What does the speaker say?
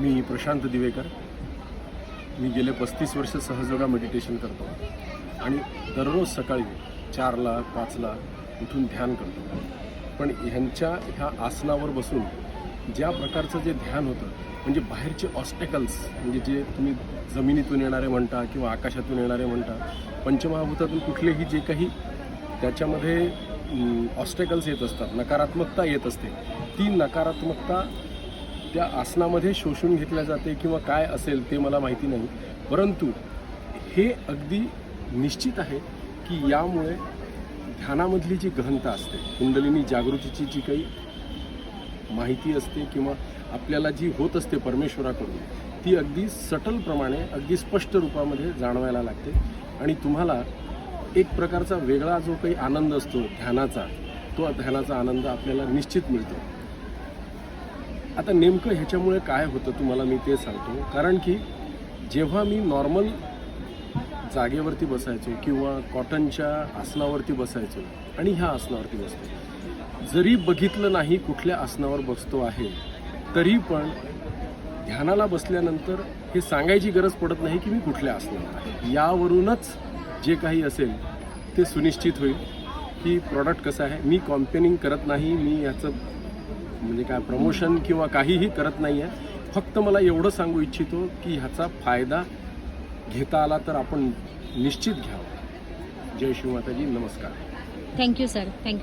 मी प्रशांत दिवेकर. मी गेले पस्तीस वर्ष सहजोगा मेडिटेशन करतो. आणि दररोज सकाळी चारला पाचला उठून ध्यान करतो. पण ह्यांच्या ह्या आसनावर बसून ज्या प्रकारचं जे ध्यान होतं म्हणजे बाहेरचे ऑस्टेकल्स म्हणजे जे तुम्ही जमिनीतून येणारे म्हणता किंवा आकाशातून येणारे म्हणता पंचमहाभूतातून कुठलेही जे काही त्याच्यामध्ये ऑस्टेकल्स येत असतात नकारात्मकता येत असते ती नकारात्मकता त्या आसनामध्ये शोषून घेतल्या जाते किंवा काय असेल ते मला माहिती नाही. परंतु हे अगदी निश्चित आहे की यामुळे ध्यानामधली जी गहनता असते कुंडलिनी जागृतीची जी काही माहिती असते किंवा आपल्याला जी होत असते परमेश्वराकडून ती अगदी सटलप्रमाणे अगदी स्पष्ट रूपामध्ये जाणवायला लागते. आणि तुम्हाला एक प्रकारचा वेगळा जो काही आनंद असतो ध्यानाचा तो ध्यानाचा आनंद आपल्याला निश्चित मिळतो. आता नेमकं ह्याच्यामुळे काय होतं तुम्हाला मी ते सांगतो. कारण की जेव्हा मी नॉर्मल जागेवरती बसायचो किंवा कॉटनच्या आसनावरती बसायचो आणि ह्या आसनावरती बसतो. जरी बघितलं नाही कुठल्या आसनावर बसतो आहे तरी पण ध्यानाला बसल्यानंतर हे सांगायची गरज पडत नाही की मी कुठल्या आसनावर आहे. यावरूनच जे काही असेल ते सुनिश्चित होईल की प्रॉडक्ट कसं आहे. मी कॉम्पेनिंग करत नाही मी याचं म्हणजे काय प्रमोशन किंवा काहीही करत नाही आहे फक्त मला एवढं सांगू इच्छितो की ह्याचा फायदा घेता आला तर आपण निश्चित घ्यावा. जय शिवमाताजी नमस्कार. Thank you sir thank you